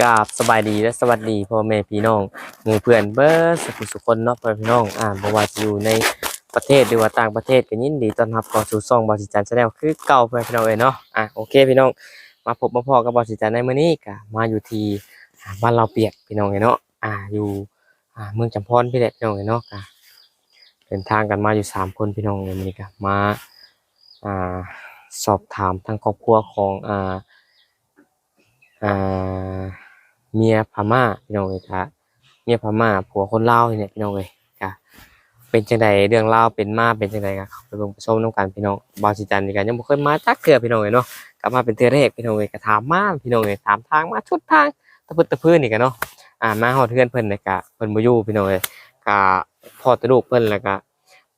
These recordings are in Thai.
กราบสบายดีและสวัสดีพ่อแม่พี่น้องหมู่เพื่อนเบิร์สุขสุขคนเนาะพ่อพี่น้องอ่าบ่ว่าจะอยู่ในประเทศหรือว่าต่างประเทศก็ยินดีต้อนรับเข้าสู่ช่องบอสิจันแชนแนลคือเก่าพ่อพี่น้องเอ้ยเนาะอะโอเคพี่น้องมาพบมาพอกับบอสิจันในมื้อนี้ก็มาอยู่ที่บ้านเราเปียกพี่น้องเอ้ยเนาะอ่าอยู่อ่าเมืองจำพรพี่แหละพี่น้องเอ้ยเนาะก็เดินทางกันมาอยู่สามคนพี่น้องเอ้ยมื้อนี้ก็มาอ่าสอบถามทางครอบครัวของอ่าอ่า เมียพม่าพี่น้องเอ้ยค่ะเมียพม่าผัวคนลาวเนี่ยพี่น้องเอ้ยค่ะเป็นจังไดเรื่องราเป็นมาเป็นจังไดก็เขาไปเบิ่งไปชมนํกันพี่น้องบาสิจันนี่ก็ยังบ่เคยมาจักเทื่อพี่น้องเอ้ยเนาะกลับมาเป็นเทือแรกพี่น้องเอ้ยก็ถามมาพี่น้องเอ้ยถามทางมาชุดทางตะพึดตะพื้นนี่ก็เนาะอ่ามาฮอดเฮือนเพิ่นนี่ก็เพิ่นบ่อยู่พี่น้องเอ้ยก็พอตะลูกเพิ่นแล้วก็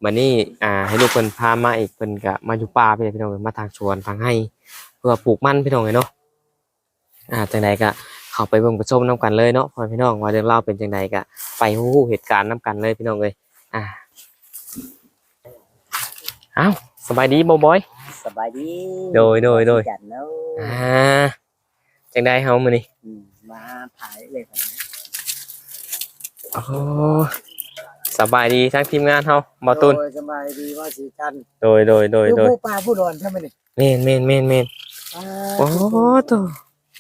บัดนี้อ่าให้ลูกเพิ่นพามาอีกเพิ่นก็มาอยู่ป่าพี่น้องเอ้ยมาทางสวนทางให้เพื่อปลูกมันพี่น้องเอ้ยเนาะอ่าจังใดก็ เข้าไปเบิ่งไปชมน้กันเลยเนาะพ่อพี่น้องว่าเรื่องเล่าวเป็นจังใดก็ไปฮู้เหตุการณ์น้กันเลยพี่น้องเอ้ยอ่าเอ้าสบายดีบ่บอยสบายดีโดยโดยโดยจันเนาะอ่าจังใดเฮามื้อนี้อืมมาถ่ายเลยครับโอ้สบายดีทั้งทีมงานเฮาบ่ตุนโดยสบายดีว่าสีจันทร์โดยโดยโดยคือโดยผู้ปลาผู้ดอนใช่ไหมนี่แม่นแม่นแม่นแม่นอ่าโอ้โต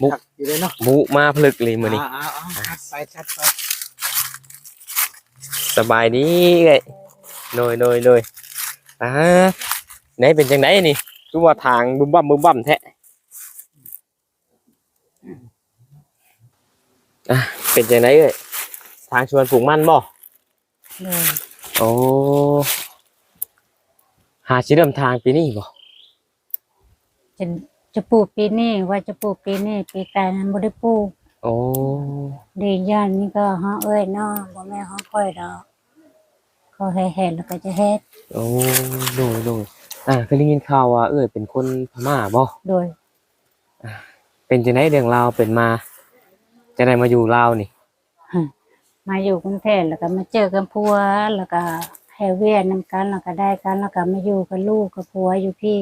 บุกขัดอยู่เลยเนาะบุมาพลึกเลยมื้อนี้อ่าอ่าอ่าชัดไปชัดไปสบายดีเอ้ยโดยโดยโดยอ่าไหนเป็นจังไดนี่คือว่าทางบึมบั่มบึมบั่มแท้อะเป็นจังไดเอ้ยทางชวนปลูกมันบ่เลยโอ้หาชิเริ่มทางปีนี้บ่จะ จะปลูกปีนี้ว่าจะปลูกปีนี้ปีกายนั้นบ่ได้ปลูกโอ้ดีย่านนี่ก็ฮะเอ้ยน้อบ่แม่ฮะค่อยดอกก็ให้เฮ็ดแล้วก็จะเฮ็ดโอ้โดยโดยอ่าเคยได้ยินข่าวว่าเอ้ยเป็นคนพม่าบ่โดยเป็นจังไดเรื่องราวเป็นมาจะได้มาอยู่ลาวนี่มาอยู่กรุงเทพแล้วก็มาเจอกันพัวแล้วก็ให้เวียนนำกันแล้วก็ได้กันแล้วก็มาอยู่กับลูกกับผัวอยู่พี่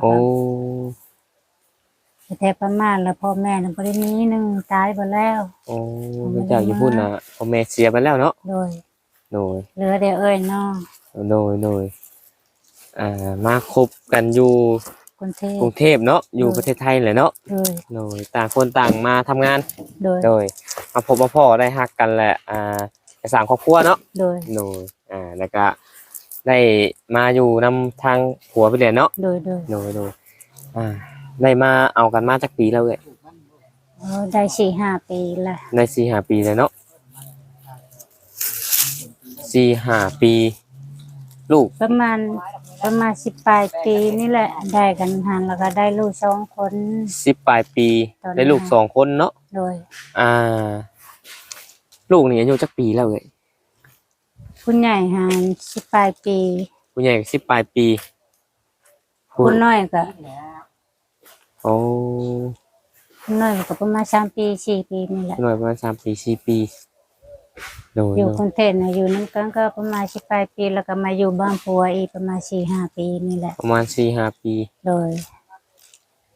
โอ้ แต่แท้ประมาณแล้วพ่อแม่น่ะบ่ได้มีหนึงตายไปแล้ว โอ้มาจากญี่ปุ่นน่ะพ่อแม่เสียไปแล้วเนาะโดยโดยเหลือแต่เอ้ยน้อโดยโดยอ่ามาคบกันอยู่กรุงเทพกรุงเทพเนาะอยู่ประเทศไทยแหละเนาะโดยโดยต่างคนต่างมาทำงาน โดยโดยมาพบมาพ่อได้ฮักกันแหละอ่าจะสร้างครอบครัวเนาะโดยโดยอ่าแล้วก็ได้มาอยู่นำทางผัวไปเลยเนาะโดยโดยโดยโดยอ่า ได้มาเอากันมาจากปีแล้วเลยเออได้สี่ห้าปีละได้สี่ห้าปีเลยเนาะสี่ห้าปี ลูกประมาณประมาณสิบปลายปีนี่แหละ ได้กันหันแล้วก็ได้ลูกสองคน สิบปลายปี ตอนนั้นได้ลูกสองคนเนาะโดย อ่า ลูกนี่อายุจักปีแล้วเลยคุณใหญ่หันสิบปลายปี ผู้ใหญ่สิบปลายปีผู้คุณน้อยก็ โอ้คุณน้อยก็ประมาณสามปีสี่ปีนี่แหละหน่อยประมาณสามปีสี่ปี โดยอยู่โดกรุยงเทพนะอยู่น้ำกันก็ประมาณสิบปลายปีแล้วก็มาอยู่บ้านผัวอีกประมาณสี่ห้าปีนี่แหละ ประมาณสี่ห้าปี โดย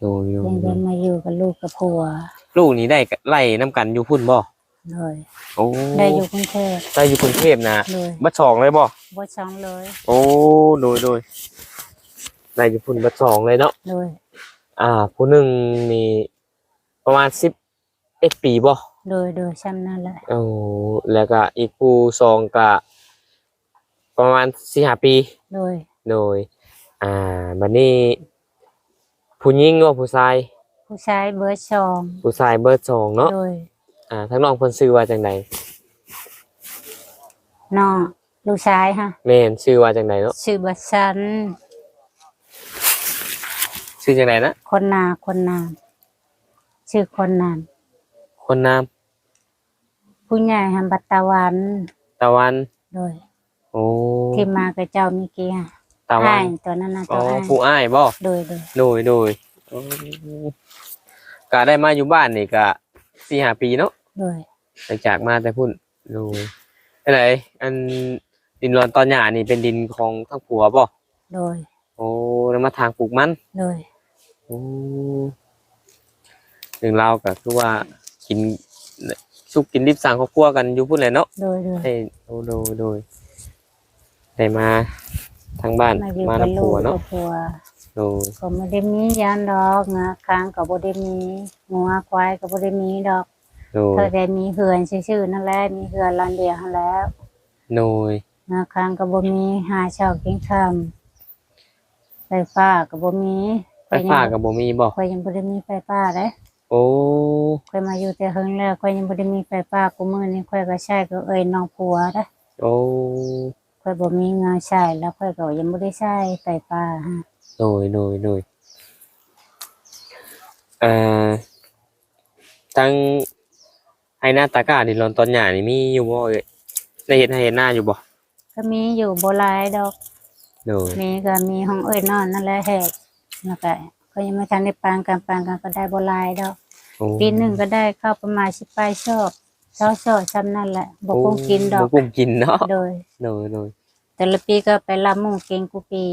โดยโดยยังโดได้ยมาอยู่กับลูกกับผัวลูกนี้ได้ไล่น้ำกันอยู่พุ่นบ่ โดยโอ้ได้อยู่กรุงเทพได้อยู่กรุงเทพนะโดยบัดสองเลยบ่ บ่ช่องเลยโอ้ โดยโดยได้อยู่พุ่นบัดสองเลยเนาะ โดย อ่า ผู้หนึ่งนี่ประมาณสิบเอ็ดปีบ่โดยโดยช่ำนั่นแหละโอ้แล้วก็อีกผู้สองก็ประมาณสี่ห้าปีโดยโดยอ่าบัดนี้ ผู้หญิงว่าผู้ชาย ผู้ชายเบอร์สองผู้ชายเบอร์สองเนาะโดยอ่าทั้งน้องเพิ่นชื่อว่าจังไดน้องลูกชายฮะแม่นชื่อว่าจังไดเนาะชื่อบัตสัน ชื่อจังไดนะคนนาคนนามชื่อคนนามคนนามผู้ใหญ่ฮัมบัตตะวันตะวันโดยโอ้ที่มากับเจ้าเมิกี้ฮะตะวัอ้ายนตัวนั้นนะอ๋ตัอวอ้ายผู้อ้ายบ่โดยโดยโดยโดยโอ้ก็ได้มาอยู่บ้านนี่ก็สี่ห้าปีเนาะโดยหลังจากมาแต่พุ่นโดยอะไรอันดินรอนตอนหย่านี่เป็นดินของทั้งผัวบ่โดยโอ้แล้วมาทางปลูกมัน โดย โอ้ถึงเราก็คือว่ากินสุกกินดิบสร้างครอบครัวกันอยู่พุ่นแหละเนาะโดยโดยได้โอ้โดยโดยได้มาทางบ้านมาอยู่มากับนำลูผัวกกัเนาะบผัวโดยก็ไม่ได้มียานดอกงาค้างก็บ่ได้มีงัวควายก็บ่ได้มีดอกโดยเธอได้มีเหือนชื่อๆนั่นแหละมีเหือนหลังเดียวหั้นแหล้วโดยงาค้างก็บ่มีหาเช้ากินค่ำไฟฟ้าก็บ่มี ไฟฟ้ากับบ่มีบ่ข่อยยังบ่ได้มีไฟฟ้าเด้โอ้ข่อยมาอยู่แต่เฮิงแล้วข่อยยังบ่ได้มีไฟฟ้ากูมื้อนี้ข่อยก็ใช้ก็เอ้ยน้องผัวเด้โอ้ข่อยบ่มีเงินใช้แล้วข่อยก็ยังบ่ได้ใช้ไฟฟ้าฮะโดยโดยโดยเอ่อทั้งไอ้หน้าตากาดินรอนตอนหย่านี่มีอยู่บ่เอ่ยได้เห็นให้เห็นหน้าอยู่บ่ก็มีอยู่บ่หลายดอกโดยมีก็มีห้องเอ้ยนอนนั่นแหละแหก แล้วก็ก็ยังไม่ทันได้ปานกันปานกันก็ได้บ่หลายดอกโอ้ปีหนึ่งก็ได้เข้าประมาณสิบปลายชอบเช้าชอบซ้ำนั่นแหละบ่คงกินดอก บ่คงกินเนาะโดย โดยโดยแต่ละปีก็ไปรับมุ่งเก่งกูปี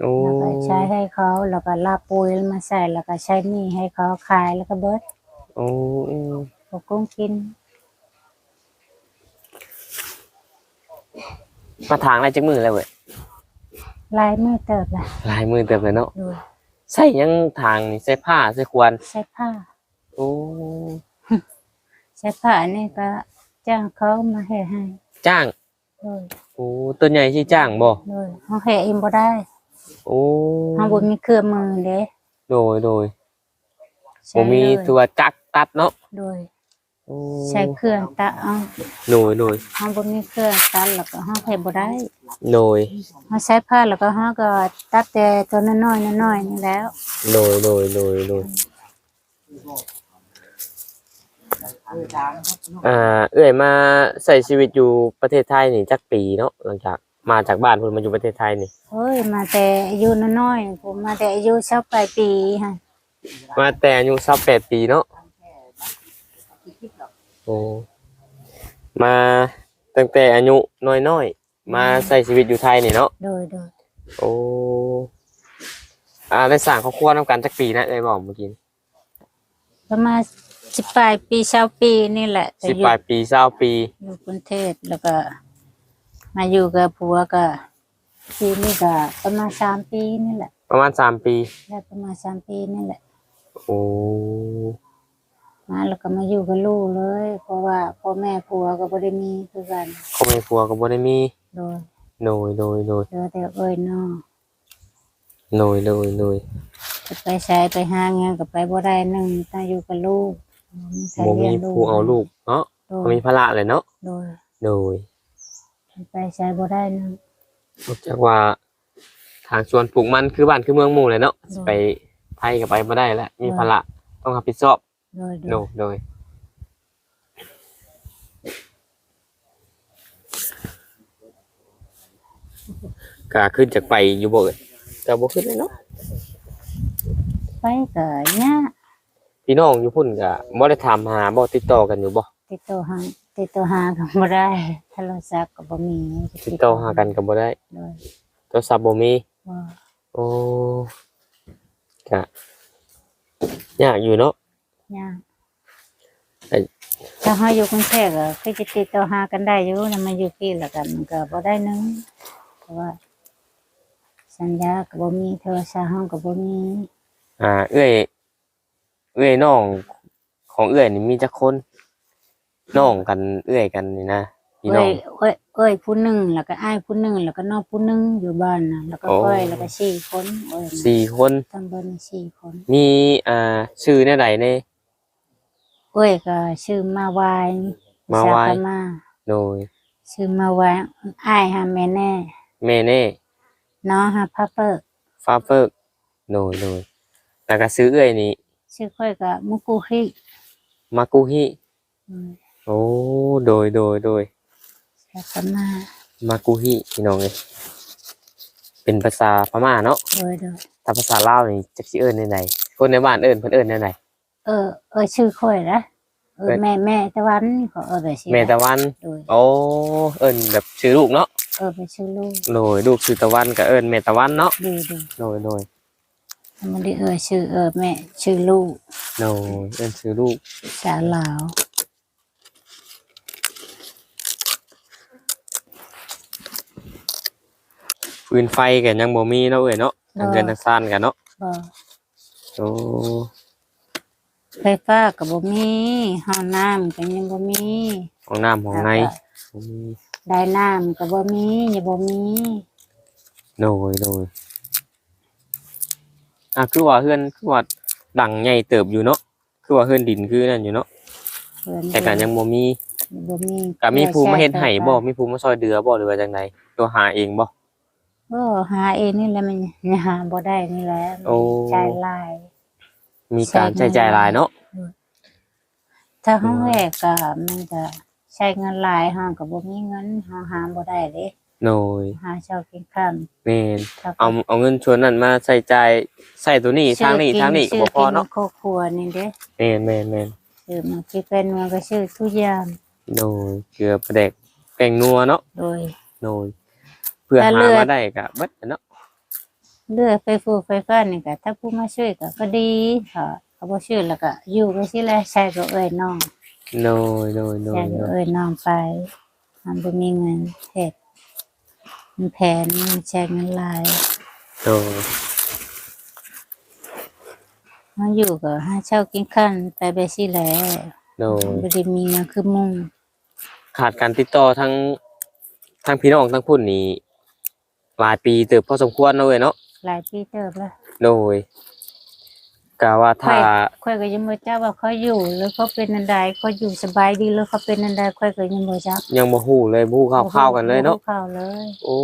โอ้แล้วก็ใช้ให้เขาแล้วก็ลาปุ๋ยมาใส่แล้วก็ใช้หนี่ให้เขาขายแล้วก็เบิดโอ้อืมบ่คงกินมาทางอะไรจักมือแล้วเว้ยลายมือเติบละลายมือเต็มเลยเนาะโดย ใส่ยังทางนี่ใส่ผ้าใส่ควรใช้ผ้า โอ้ใช้ผ้านี่ก็จ้างเขามาให้ให้จ้างโดยโอ้ตัวใหญ่สิจ้างบ่โดยเฮาให้เองบ่ได้โอ้เฮาบ่มีเครื่องมือเด้โดยโดยใช้ผมมีเลยตัวจักรตัดเนาะ โดยโอ้ ใช้เครื่องตัดเอาโดยโดยเฮาบ่มีเครื่องตัดแล้วก็เฮาเฮ็ดบ่ได้โดยเฮาใช้ผ้าแล้วก็เฮาก็ตัดแต่ตัวน้อยๆน้อยๆนี่แล้วโดยโดยโดยโดยเออจางครับอ่า เอ้ยมาใส่ชีวิตอยู่ประเทศไทยนี่จักปีเนาะหลังจากมาจากบ้านเพิ่นมาอยู่ประเทศไทยนี่เฮ้ยมาแต่อายุน้อยๆผมมาแต่อายุ20ปลายปีฮะมาแต่อายุ28ปีเนาะโอ้ มาตั้งแต่อายุน้อยๆมาใส่ชีวิตอยู่ไทยนี่เนาะโดยโดยโอ้อ่าได้สร้างครอบครัวนำกันจักปีนะเอ้ยบอกเมื่อกี้ประมาณ10ปลายปี20ปีนี่แหละแต่สิบอยู่ปลายปีเศร้าปี อยู่กรุงเทพแล้วก็ มาอยู่กับผัวก็ปีนี้ก็ประมาณ3ปีนี่แหละประมาณสามปี ได้ประมาณ3ปีนี่แหละ โอ้ มาแล้วก็มาอยู่กับลูกเลย เพราะว่าพ่อแม่ผัวก็บ่ได้มีคือกันครอบครัวก็บ่ได้มีโดยโดยโดยโดยเหลือแต่เอ้ยน้อโดยโดยโดยจะไปใช้ไปหางานก็ไปบ่ได้หนึงต้องอยู่กับลูกแต่บ่ลี้มียงผู้เอาลูกเนาะโดบ่ยมีภาระเลยเนาะโดยโดยไปใช้บ่ได้หนึง นอกจากว่าทางชวนปลูกมันคือบ้านคือเมืองหมู่เลยเนาะสิไปไทยก็ไปบ่ได้แล้วมีภาระต้องรับผิดชอบ โดยโดโดยยโดยก็ขึ้นจากไปอยู่บ่เอ่ยก็บ่ขึ้นเลยเนาะไปก็ยากพี่น้องอยู่พุ่นก็บ่ได้ถามหาบ่ติดต่อกันอยู่บ่ติดต่อหาติดต่อหาก็บ่ได้โทรศัพท์ก็บ่มีติดต่อหากันก็บ่ได้โดยโทรศัพท์บ่มี บ่โอ้ก็ยากอยู่เนาะ ยากไอ้ ถ้าเฮาอยู่กรุงเทพก็คือจะติดต่อหากันได้อยู่แล้วมาอยู่ที่แล้วก็มันก็บ่ได้หนึงเพราะว่า สัญญาก็บ่มีโทรศัพท์เฮาก็บ่มีอ่า เอื้อยเอื้อยน้องของเอื้อยนี่มีจักคนน้องกันเอื้อยกันนี่นะพี่น้เอ้อง ยเอ้ยเอ้ยผู้หนึงแล้วก็อ้ายผู้หนึงแล้วก็น้องผู้หนึงอยู่บ้านน่ะแล้วก็โอ้ ก้อยแล้วก็สี่คนเอ้ยน่ะสี่คนทั้งเบิดมีสี่คนมีอ่าชื่อแนวใดเน่ เอ้ยก็ชื่อมาวายมาวายสมาโดยชื่อมาวายอ้ายหาแม่แน่ แม่เน่น้องหาพาเปิกฟ้าเฟิกโดยโดยแล้วก็ซื้อเอื้อยนี่ชื่อค่อยก็มุกุฮิมากุฮิอืมโอ้โดยโดยโดยแล้วก็มามากุฮิพี่น้องเอ้ยเป็นภาษาพม่าเนาะโดยโดยถ้าภาษาลาวนี่จักสิเอิ้นแนวใดคนในบ้านเอิ้นเพิ่นเอิ้นแนวใด เออเออชื่อค่อยนะเอเอิ้อนแม่แม่ตะวันเขาเออแบบชื่อแม่ตะวันโดยโอ้เอิ้นแบบชื่อลูกเนาะเออเป็นชื่อลูกโดยลูกชื่อตะวันก็เอิ้นแม่ตะวันเนาะดูดูโดยโดยมันได้เอ่ยชื่อเออแม่ชื่อลูกโดยเอิ้นชื่อลูกสาวลาวฟืนไฟกันยังบ่มีเนาะเอ้ยเนาะทางเงินทางซ่านกันเนาะบ่โอ้ ไฟฟ้าก็บ่มีห้องน้ำก็ยังบ่มีห้องน้ำห้องในแล้วก็บ่มีได้น้ำก็บ่มียังบ่มีโดยโดยอะคือว่าเฮือนคือว่าดังใหญ่เติบอยู่เนาะคือว่าเฮือนดินคือนั่นอยู่เนาะเพิ่นแต่ก็ยังบ่มีบ่มีก็มีผู้มาเฮ็ดให้บ่มีผู้มาซอยเดือบ่หรือว่าจังไดตัวหาเองบ่บ่หาเองนี่แหละมันหาบ่ได้นี่แหละโอ้ใช้หลาย มีการใช้จ่ายหลายเนาะถ้าห้องแรกก็มันก็ใช้เงินหลายห้างก็บ่มีเงินห้างหาบ่ได้เด้โดยหาเช้ากินข้ามแม่นถ้าเอาเอาเงินชวนนั้นมาใส่จ่ายใส่ตัวนี้ทางนี้ทางนี้ก็บ่พอเนาะครอบครัวนี่เด้แม่นแม่นแม่นซื้อมาคิดเป็นมันก็ซื้อทุกอย่างโดยเกลือปลาแดกแป้งนัวเนาะโดยโดยเพื่อแต่หาเลือดมาได้ก็เบิดอะเนาะ เลือกไฟฟูไฟฟ้านี่ก็ถ้าผู้มาช่วยก็ก็ดีค่ะเขาบ่ช่วยแล้วก็อยู่ไปสิแลใช้ก็เอ้ยน้องโดยโดยโดใช้ยก็โดยเอ้ยน้องไปมันบ่มีเงินเฮ็ดมันแผนมันใช้เงินหลายโดยมาอยู่ก็หาเช้ากินข้าวไปไปสิแหละโดยบ่ได้มีเงินคือมุ่งขาดการติดต่อทั้งทั้งพี่น้องทั้งพุ่นนี่หลายปีเติบพอสมควรเนาะเว้ยเนาะ หลายปีเติบแล้วโดยกะว่าถ้าค่อยก็ยังบ่ทราบว่าเขาอยู่หรือเขาเป็นอันใดเขาอยู่สบายดีหรือเขาเป็นอันใดค่อยก็ยังบ่จักยังบ่ฮู้เลยบ่ฮู้ข่าวๆกันเลยเนาะบ่รู้ข่าวเลยโอ้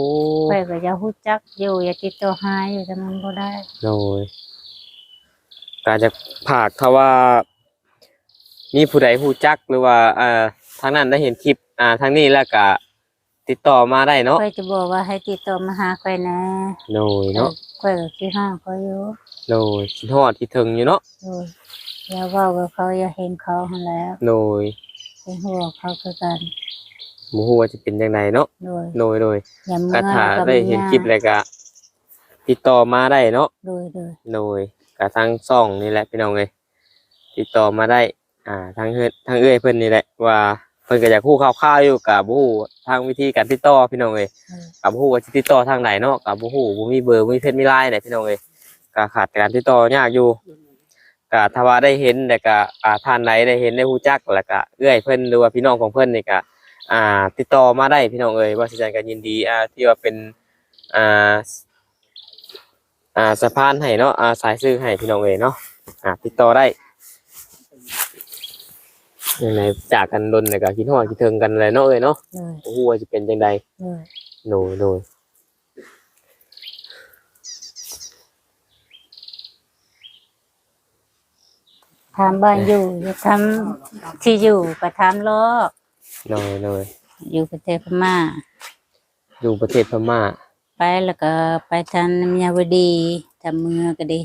ค่อยก็จะฮู้จักอยู่อย่าติดต่อหาอยู่แต่มันบ่ได้ โดยกาจะผากเขาว่า มีผู้ใดฮู้จักหรือว่าอ่าทางนั้นได้เห็นคลิป อ่าทางนี้แล้วก็ติดต่อมาได้เนาะค่อยจะบอกว่าให้ติดต่อมาหาค่อยนะ โดยเนาะ ค่อยก็คิดหาเขาอยู่โดยคิดฮอดคิดถึงอยู่เนาะโดยอย่าเว้ากับเขาอย่าเห็นเขาหั่นแหล้วโดยเป็นห่วงเขาคือกันบ่ฮู้ว่าจะเป็นจังไดเนาะโดยโดยโดยอย่าเมื่ก็อถ้ากับได้เห็นคลิปแล้วก็ติดต่อมาได้เนาะโดยโดยโดยกับทางซ่องนี่แหละพี่น้องเลยติดต่อมาได้ อ่าทางเฮือนทางเอื้อยเพิ่นนี่แหละว่าเพิ่นก็อยากคู่ข่าวๆอยู่กับบ่ฮู้ทางวิธีการติดต่อพี่น้องเลยเออกับบ่ฮู้ว่าสิติดต่อทางไหนเนาะกับบ่ฮู้บ่มีเบอร์บ่มีเพจมีไลน์ไหนพี่น้องเลยก็ขาดการติดต่อยากอยู่ก็ถ้าว่าได้เห็นแล้วก็อ่าท่านใดได้เห็นได้ฮู้จักแล้วก็เอื้อยเพิ่นหรือว่าพี่น้องของเพิ่นนี่ก็อ่า ติดต่อมาได้พี่น้องเอ้ยว่าสิจันก็ยินดีอ่าที่ว่าเป็นอ่าอ่าสะพานให้เนาะอ่าสายซื้อให้พี่น้องเอ๋ยเนาะอ่าติดต่อได้ ยังไงจากกันดนแล้วก็คิดฮอดคิดถึงกันเลยเนาะเอ้ยเนาะโดยโอ้โหว่าจะเป็นจังใดโดยโดยโดยถามบ้านอยู่จะทำที่อยู่ก็ถามล้อโดยโดยอยู่ประเทศพม่า อยู่ประเทศพม่าไปแล้วก็ไปทางน้ำยาวดีทำเมืองก็ดี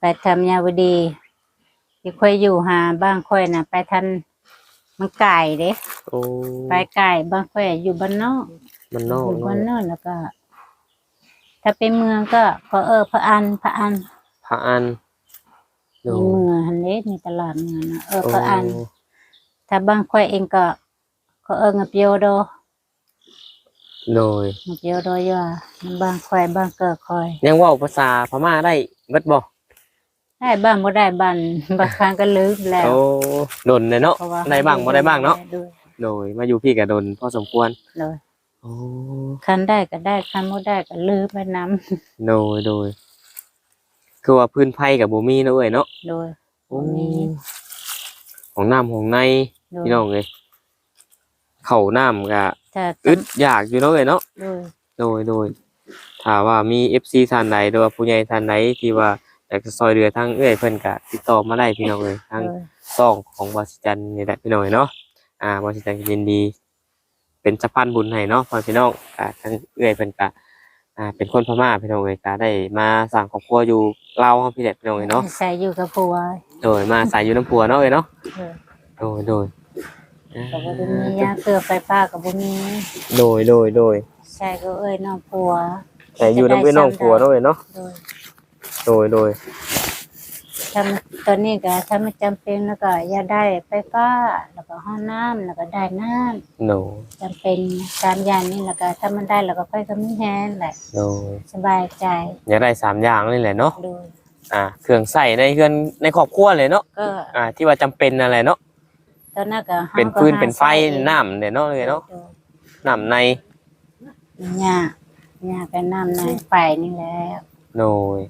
ไปทำยาวดี ที่ค่อยอยู่หาบ้างค่อยน่ะ ไปทันมันไก่เด้โอ้ไปไก่บ้างค่อยอยู่บ้านนอกมันนอกอยู่เนาะบ้านนอกแล้วก็ ถ้าเป็นเมืองก็พอเออพระอันพระอันพระอันโดมียเมืองฮันเด้มีตลาดเมืองนะเออโอ้พระอันถ้าบ้างค่อยเองก็ก็เอองับโยโดโดยงับโยโดอย่ามันบ้างค่อยบ้างเกิดค่อย ยังเว่าภาษาพม่าได้เบิดบ่ ได้บ้างบ่ได้บ้างบางครั้งก็ลืมแล้ว โอ้ดนเลยเนาะเพราะว่าได้บ้างบ่ได้บ้างเนาะด้วยโดยมาอยู่พี่กับดนพอสมควรเลยโอ้คันได้ก็ได้คันบ่ได้ก็ลืมไปน้โดยโดยคือว่าพื้นไผ่กับบ่มีเนาะเอ้ยเนาะำโดยโอ้บ่มี ของน้ำของในโดยพี่น้องเลยเข้าน้ำก็ถ้าอึดอยากอยู่เนาะเอ้ยเนาะ โดยโดยโดยถ้าว่ามี FC ท่านใดหรือว่าผู้ใหญ่ท่านใดที่ว่า อยากจะซอยเรือทางเอ้ยเพิ่นก็ติดต่อมาได้พี่น้องเลยทางโดยซ่องของบาสิจันนี่แหละพี่น้องเนาะอ่าบาสิจันก็ยินดี เป็นสะพานบุญให้เนาะพ่อพี่น้องอ่าทางเอ้ยเพิ่นก็อ่าเป็นคนพม่าพี่น้องเอ้ยก็ได้มาสร้างครอบครัวอยู่ลาวเฮาพี่แหละพี่น้องเอ้ยเนาะใส่อยู่กับผัวโดยมาสายอยู่น้ำพัวเนาะเอ้ยเนาะโดยโดยโดยก็บ่ได้มียาเกลือไฟฟ้าก็บ่มีโดยโดยโดยใช่ก็เอ้ยน้องผัวแต่อยู่น้ำเอ้ยน้องพัวเนาะเอ้ยเนาะ โดยโดยโดยถ้ามันตอนนี้ก็ถ้ามันจำเป็นแล้วก็อยากได้ไฟฟ้าแล้วก็ห้องน้ำแล้วก็ได้น้ำโดยจำเป็นสามอย่างนี้แล้วก็ถ้ามันได้แล้วก็ค่อยก็มีแฮนแหละโดยสบายใจอยากได้สามอย่างนี่แหละเนาะโดยอ่าเครื่องใส่ในเรือนในครอบครัวเลยเนาะก็อ่าที่ว่าจำเป็นอะไรเนาะตอนนั้นก็ฮาเป็นก็ฟืนหาเป็นไฟใช้น้ำเนี่ยเนาะเลยเนาะโดยน้ำในหญ้าหญ้าก็น้ำในไฟนี่แหละโดย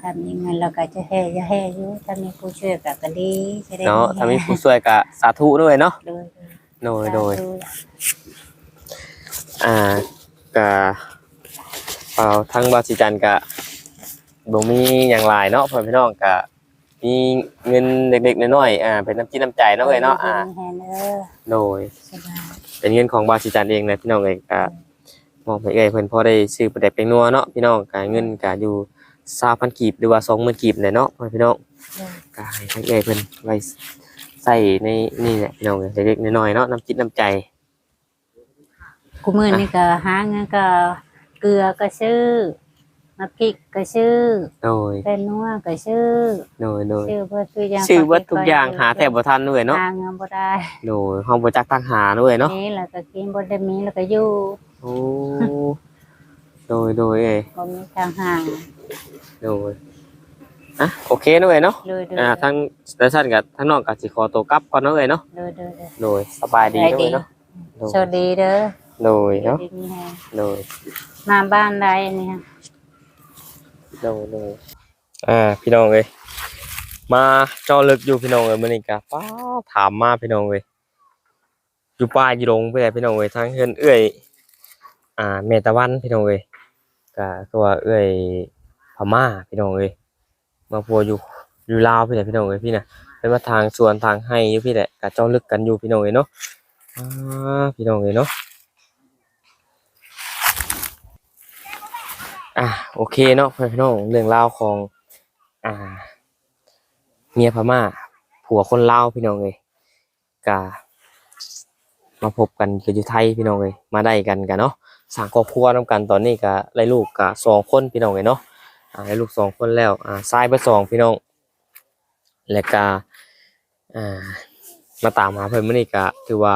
ถ้ามีเงินเราก็จะแห่จะแห่อยู่ถ้ามีผู้ช่วยก็ก็ดีจะได้เนาะถ้ามีผู้ช่วยก็สาธุด้วยเนาะโดยโดยโดยสาธุอ่าก็เอาทั้งบาสิจันก็บ่มีอย่างหลายเนาะพ่อพี่น้องก็มีเงินเล็กๆน้อยๆอ่าเป็นน้ำจิตน้ำใจเนาะเอ้ยเนาะอ่ามีแฮนเออโดยสบายเป็นเงินของบาสิจันเองนะพี่น้องเอ้ยก็มองไปเอ้ยเพิ่นพอได้ซื้อประเด็กเป็นนัวเนาะพี่น้องก็เงินก็อยู่ 20,000กีบหรือว่า20,000กีบเนี่ยเนาะพ่อพี่น้องโดยก็ให้ทั้งเอ้ยเพิ่นไว้ใส่ในนี่แหละพี่น้องเอ้ยเล็กๆน้อยๆเนาะน้ำจิตน้ำใจกูมือนี่ก็หาเงินก็เกลือก็ซื้อมาพริกก็ซื้อโดยเป็นนัวก็ซื้อโดยโดยซื้อเพื่อซื้ออย่างชื่อเบิดทุกอย่างหาแทบบ่ทันด้วยเนาะหาเงินบ่ได้โดยเฮาบ่จักตั้งหาด้วยเนาะนี่แล้วก็กินบ่ได้มีแล้วก็อยู่โอ้ โดยโดยเอ้ยบ่มีทางหาโดยอะโอเคเนาะเอ้ยเนาะเลยเด้ออ่าทั้งเดชันกับทั้งน้องกับสิขอตัวกลับก่อนเนาะเอ้ยเนาะเลยเด้อเด้อโดยสบายดีเนาะเอ้ยเนาะโดยสวัสดีเด้อโดยเนาะดีมีแฮงโดยมาบ้านใดนี่ฮะโดยโดยอ่าพี่น้องเอ้ยมาเจอลึกอยู่พี่น้องเอ้ยมื้อนี้ก็ฟ้าถามมาพี่น้องเอ้ยอยู่ป่าอยู่ดงไปไหนพี่น้องเอ้ยทางเฮือนเอ้ยอ่าเมตะวันพี่น้องเอ้ย ก็คือว่าเอ้ยพม่าพี่น้องเอ้ยมาพัวอยู่อยู่ลาวพี่แหละพี่น้องเอ้ยพี่น่ะเป็นมาทางสวนทางให้อยู่พี่แหละก็เจ้าลึกกันอยู่พี่น้องเอ้ยเนาะอ่าพี่น้องเอ้ยเนาะอะโอเคเนาะพี่น้องเรื่องราวของอ่าเมียพม่าผัวคนลาวพี่น้องเอ้ยกามาพบกันก็อยู่ไทยพี่น้องเอ้ยมาได้กันกันเนาะ สร้างครอบครัวนํกันตอนนี้ก็ได้ลูกก็สองคนพี่น้องเอ้ยเนาะอ่าได้ลูกสองคนแล้วอ่าชายเบิดสองพี่น้องแล้วก็อ่ามาตามหาเพิ่นมื้อนี้ก็ถือว่า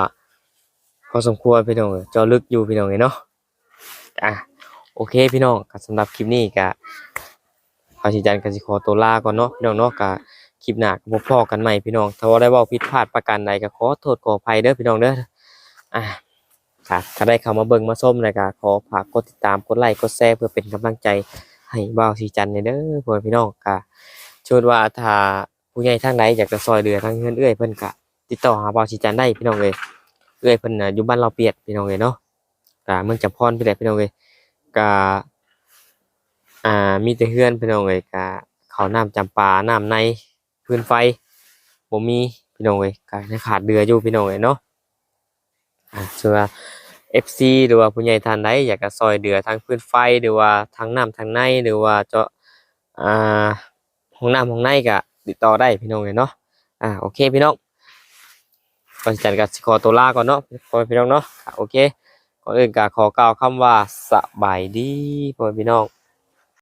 พอสมควรพี่น้องเจอลึกอยู่พี่น้องเอ้ยเนาะอะโอเคพี่น้องก็สำหรับคลิปนี้ก็ขอชี้แจงกันสิขอตัวลาก่อนเนาะพี่น้องเนาะก็คลิปหน้าก็พบพ่อกันใหม่พี่น้องถ้าว่าได้ว่าผิดพลาดประการใดก็ขอโทษขออภัยเด้อพี่น้องเด้ออ่า ค่ะถ้าได้เข้ามาเบิ่งมาส้มเลยก็ขอฝากกดติดตามกดไลค์กดแชร์เพื่อเป็นกำลังใจให้บ่าวสีจันเด้อพ่อพี่น้องก็ชวนว่าถ้าผู้ใหญ่ทางใดอยากจะซอยเหลือทางเงินเอื้อยเพิ่นก็ติดต่อหาบ่าวสีจันได้พี่น้องเอ้ยเอื้อยเพิ่นน่ะอยู่บ้านเราเปียดพี่น้องเอ้ยเนาะก็เมืองจำพรพี่แหละพี่น้องเอ้ยก็อ่ามีแต่เฮือนพี่น้องเอ้ยก็เขาวน้ำจำปาน้ำในพื้นไฟบ่มีพี่น้องเอ้ยก็ขาดเดืออยู่พี่น้องเอ้ยเนาะอ่าส่วนว่า FC หรือว่าผู้ใหญ่ท่านใดอยากจะซอยเดือทางพื้นไฟหรือว่าทางน้ำทางในหรือว่าเจาะอ่าห้องน้ำห้องในก็ติดต่อได้พี่น้องเลยเนาะอ่าโอเคพี่น้องก่อนจะจัดกับขอตัวลาก่อนเนาะขอพี่น้องเนาะโอเคก่อนอื่นก็ขอกล่าวคำว่าสบายดีพ่อพี่น้อง